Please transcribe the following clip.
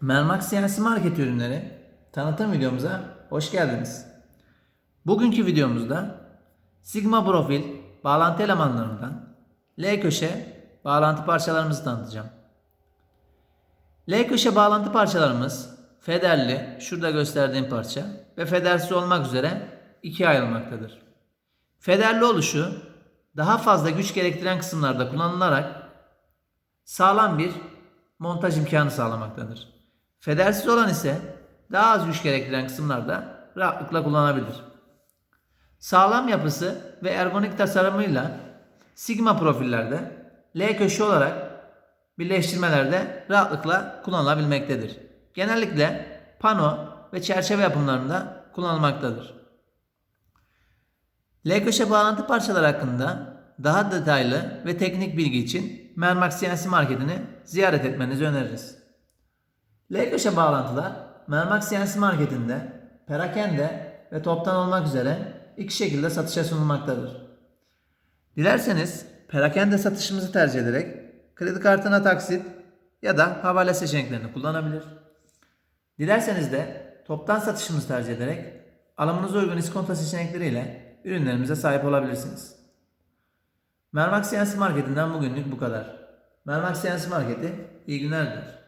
Mermax CNC Market ürünleri tanıtım videomuza hoş geldiniz. Bugünkü videomuzda Sigma profil bağlantı elemanlarından L köşe bağlantı parçalarımızı tanıtacağım. L köşe bağlantı parçalarımız federli, şurada gösterdiğim parça ve federsiz olmak üzere ikiye ayrılmaktadır. Federli oluşu daha fazla güç gerektiren kısımlarda kullanılarak sağlam bir montaj imkanı sağlamaktadır. Federsiz olan ise daha az güç gerektiren kısımlarda rahatlıkla kullanabilir. Sağlam yapısı ve ergonomik tasarımıyla Sigma profillerde L köşe olarak birleştirmelerde rahatlıkla kullanılabilmektedir. Genellikle pano ve çerçeve yapımlarında kullanılmaktadır. L köşe bağlantı parçaları hakkında daha detaylı ve teknik bilgi için Mermax CNC Market'ini ziyaret etmenizi öneririz. L köşe bağlantılar Mermax CNC Market'inde perakende ve toptan olmak üzere iki şekilde satışa sunulmaktadır. Dilerseniz perakende satışımızı tercih ederek kredi kartına taksit ya da havale seçeneklerini kullanabilir. Dilerseniz de toptan satışımızı tercih ederek alımınıza uygun iskonto seçenekleriyle ürünlerimize sahip olabilirsiniz. Mermax CNC Marketi'nden bugünlük bu kadar. Mermax CNC Marketi iyi günler diler.